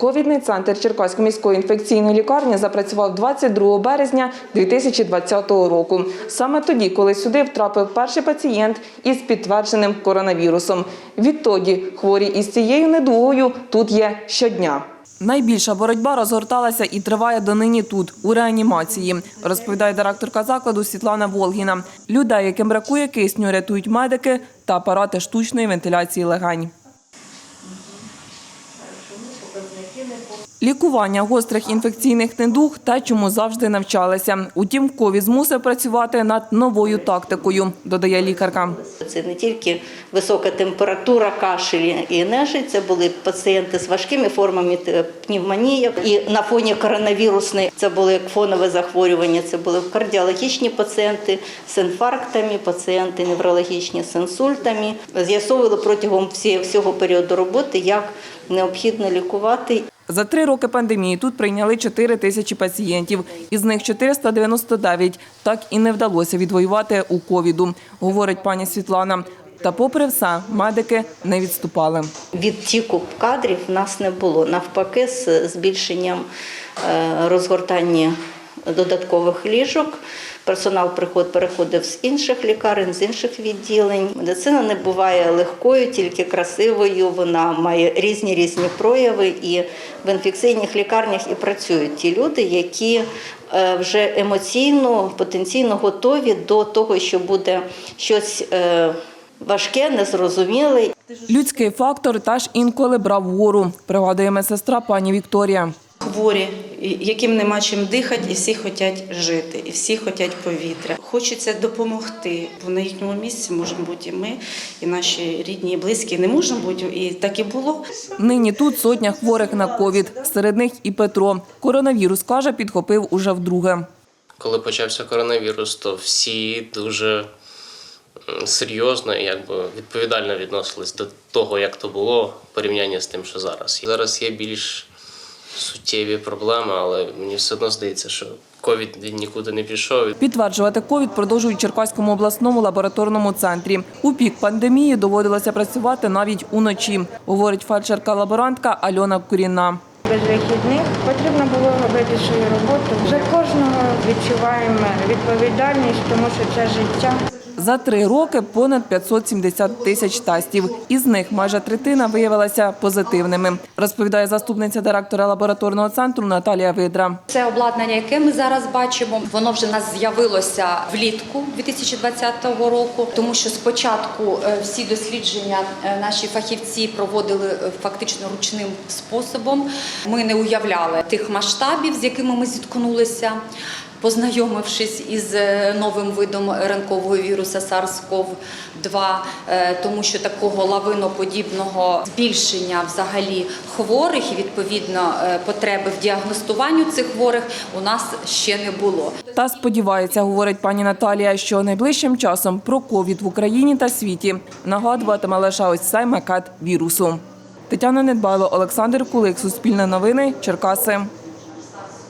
Ковідний центр Черкаської міської інфекційної лікарні запрацював 22 березня 2020 року. Саме тоді, коли сюди втрапив перший пацієнт із підтвердженим коронавірусом. Відтоді хворі із цією недугою тут є щодня. Найбільша боротьба розгорталася і триває донині тут, у реанімації, розповідає директорка закладу Світлана Волгіна. Людей, яким бракує кисню, рятують медики та апарати штучної вентиляції легень. Лікування гострих інфекційних недуг те, чому завжди навчалися. Утім, ковід змусив працювати над новою тактикою, додає лікарка. Це не тільки висока температура, кашель і нежить, це були пацієнти з важкими формами е, пневмонії. І на фоні коронавірусної це були фонове захворювання, це були кардіологічні пацієнти з інфарктами, пацієнти неврологічні з інсультами. З'ясовували протягом всього періоду роботи, як необхідно лікувати За три роки пандемії тут прийняли 4 тисячі пацієнтів. Із них 499 так і не вдалося відвоювати у ковіду, говорить пані Світлана. Та попри все, медики не відступали. Відтіку кадрів в нас не було. Навпаки, з збільшенням е, розгортання додаткових ліжок. Персонал приход переходив з інших лікарень, з інших відділень. Медицина не буває легкою, тільки красивою. Вона має різні різні прояви. І в інфекційних лікарнях і працюють ті люди, які е, вже емоційно, потенційно готові до того, що буде щось е, важке, незрозуміле. Людський фактор теж інколи брав гору, пригадує медсестра пані Вікторія. Хворі, яким нема чим дихати, і всі хочуть жити, і всі хочуть повітря. Хочеться допомогти. Бо на їхньому місці можемо бути і ми, і наші рідні, і близькі. Не можемо бути, і так і було. Нині тут сотня хворих на ковід. Серед них і Петро. Коронавірус, каже, підхопив уже вдруге. Коли почався коронавірус, то всі дуже серйозно і якби відповідально відносились до того, як то було в порівнянні з тим, що зараз. Зараз є більш суттєві проблеми, але мені все одно здається, що ковід він нікуди не пішов. Підтверджувати ковід продовжують в Черкаському обласному лабораторному центрі. У пік пандемії доводилося працювати навіть уночі, говорить фельдшерка-лаборантка Альона Куріна. Без вихідних потрібно було робити свою роботу. За кожного відчуваємо відповідальність, тому що це життя. За три роки понад 570 тисяч тестів. Із них майже третина виявилася позитивними, розповідає заступниця директора лабораторного центру Наталія Видра. Це обладнання, яке ми зараз бачимо, воно вже нас з'явилося влітку 2020 року, тому що спочатку е, всі дослідження е, наші фахівці проводили е, фактично ручним способом. Ми не уявляли тих масштабів, з якими ми зіткнулися. Познайомившись із е, новим видом ранкового віруса SARS-CoV-2, е, тому що такого лавиноподібного збільшення взагалі хворих і відповідно е, потреби в діагностуванню цих хворих у нас ще не було. Та сподівається, говорить пані Наталія, що найближчим часом про ковід в Україні та світі нагадуватиме лише ось цей макет вірусу. Тетяна Недбайло, Олександр Кулик, Суспільне новини, Черкаси.